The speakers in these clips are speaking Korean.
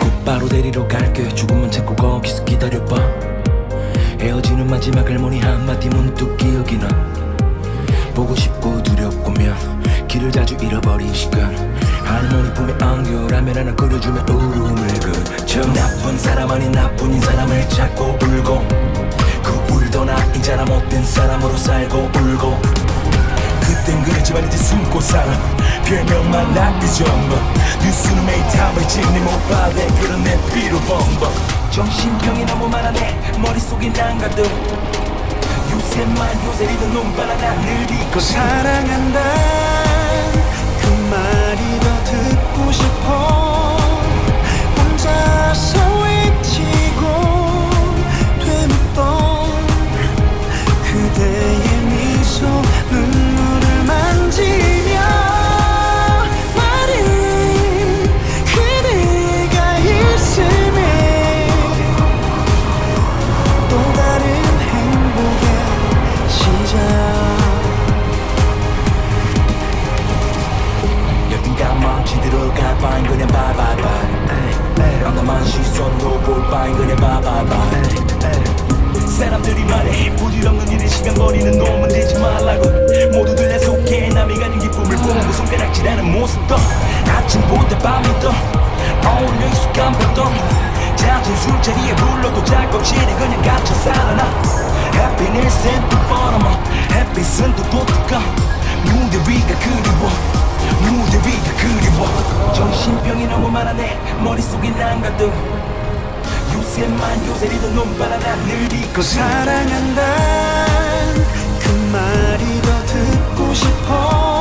곧바로 데리러 갈게. 죽음만 찾고 거기서 기다려봐. 헤어지는 마지막 할머니 한마디 문득 기억이 나. 보고 싶고 두렵고 면 길을 자주 잃어버린 시간 할머니 품에 안겨 라면 하나 끓여주면 울음을 그쳐. 나쁜 사람 아닌 나뿐인 사람을 찾고 울고 그 울던 아이잖아 못된 사람으로 살고 울고. 그땐 그랬지만 이제 숨고 살아. 별명만 뉴스는 매일 탑을 찍니 못 받아 그런 내 피로 범벅. 정신병이 너무 많아 내 머릿속이 난가득. 요새만 요새 리듬 논바라 난늘 잊거든 사랑한다 바바바 사람들이 말해. 부질없는 일에 시간 버리는 놈은 되지 말라고. 모두들 내 속해. 남이 가진 기쁨을 보고 손가락질하는 모습도 아침보다 밤이 더 어울려 익숙한 벽도 잦은 술자리에 불러도 작업실에 그냥 갇혀 살아나. 해피니스는 또 뻔하면 햇빛은 또 독특한 무대 위가 그리워. 무대 위가 그리워. 정신병이 너무 많아내. 머릿속이 난가득 요새만 요새 리듬 논바라 난늘 잊거든 사랑한다. 그 말이 더 듣고 싶어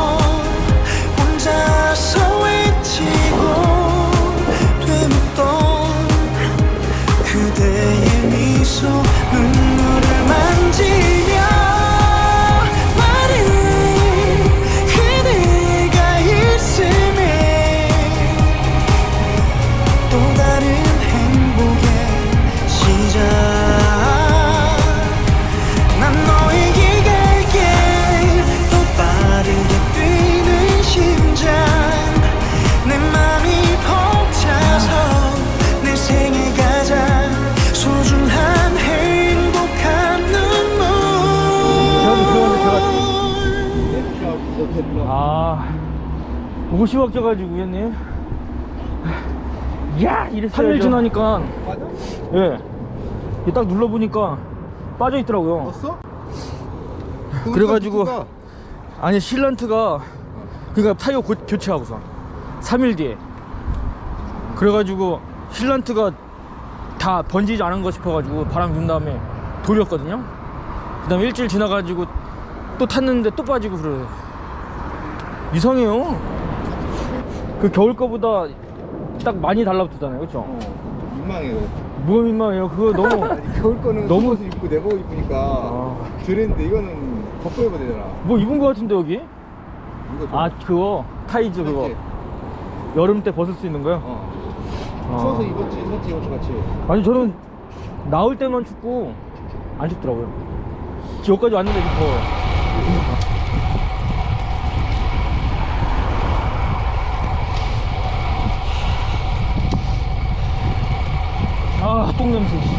보고 싶어져가지고 형님 야 이래 3일 지나니까. 예딱 눌러보니까 빠져있더라고요. 봤어? 그래가지고 아니 실란트가 그니까 타이어 고, 교체하고서 3일 뒤에. 그래가지고 실란트가 다 번지지 않은가 싶어가지고 바람 분 다음에 돌렸거든요. 그 다음에 일주일 지나가지고 또 탔는데 또 빠지고 그래 이상해요 그 겨울 거보다 딱 많이 달라붙잖아요 그쵸? 민망해. 뭐가 민망해요 그거 너무 아니, 겨울 거는 너무- 속옷을 입고 내복 입으니까 아. 드레인데 이거는 벗고 입어야 되잖아. 뭐 입은 거 같은데 여기? 이거 좀 아 그거 타이즈 그거 이렇게, 여름 때 벗을 수 있는 거요? 어. 아. 추워서 입었지, 선지 입었지 같이. 아니 저는 나올 때만 춥고 안 춥더라고요 여기까지 왔는데 좀 더워요 아 똥냄새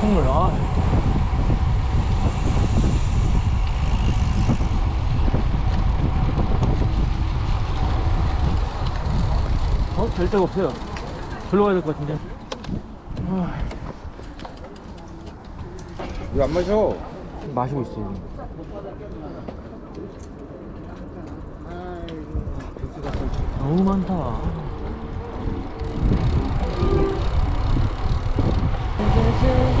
콧물 아. 어? 될 데가 없어요 절로 가야 될 것 같은데 왜 안 마셔? 마시고 있어 너무 많다 아, Jesus.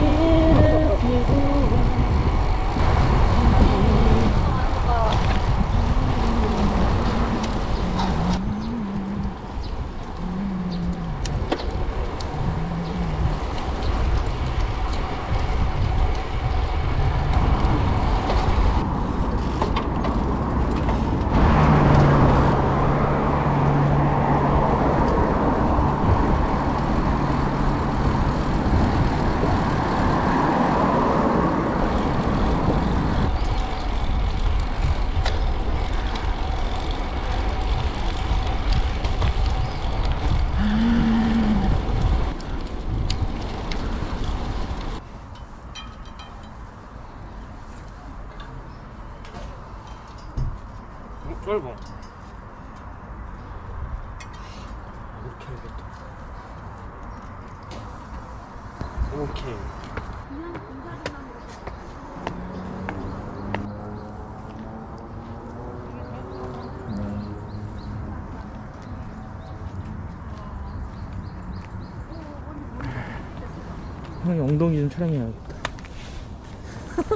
형이 엉덩이 좀 촬영해야겠다.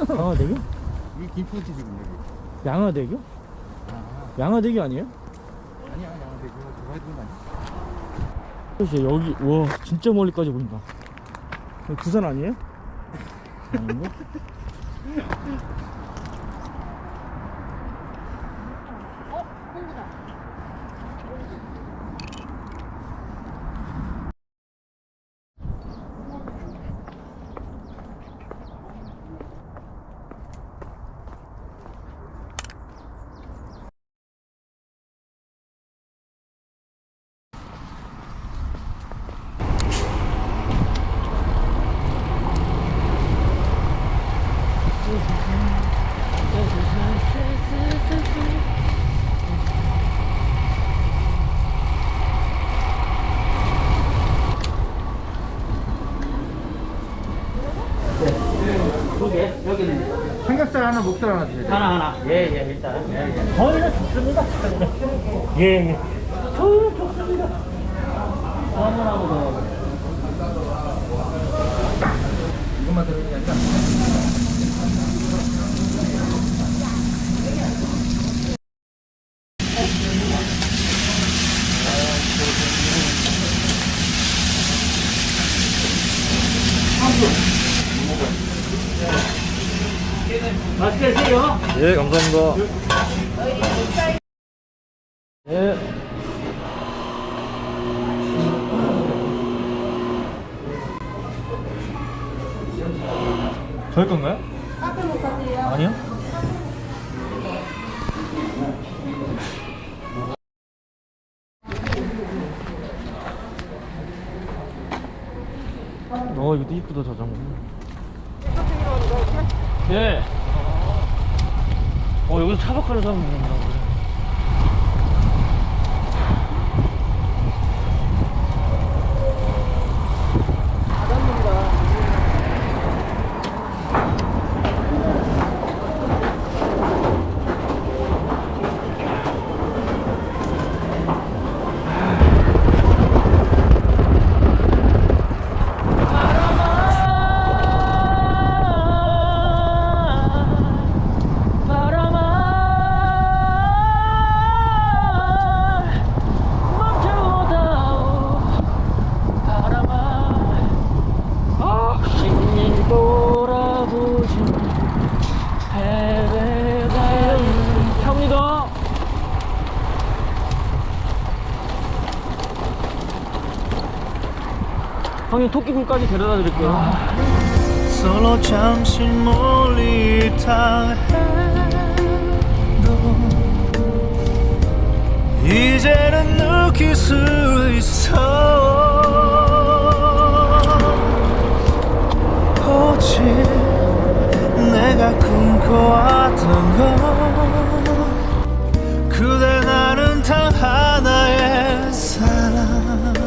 강화대교? 이게 김포지 지금 여기. 양화대교? 양화대교 아니에요? 아니야, 야, 근데 그거 들어가야 되는 거 아니야? 그렇지 여기 와 진짜 멀리까지 보인다 여기 부산 아니에요? Hallo? 삼겹살 하나, 목살 하나 주세요. 하나 하나. 예예 일단. 저희는 좋습니다. 예 예. 저희는 좋습니다. 너무나도 이것만 들어있는 게 아니라. 맛있게 드세요 예, 감사합니다. 예 저희 건가요? 카페 못 가세요? 아니요 어 이것도 이쁘다 자전거 예. 어 여기서 차박하는 사람 있는구나 그래. 형님 토끼굴까지 데려다 드릴게요. 서로 잠시 멀리 있다 해도 이제는 느낄 수 있어. 오직 내가 꿈꿔왔던 건 그대 나는 단 하나의 사랑.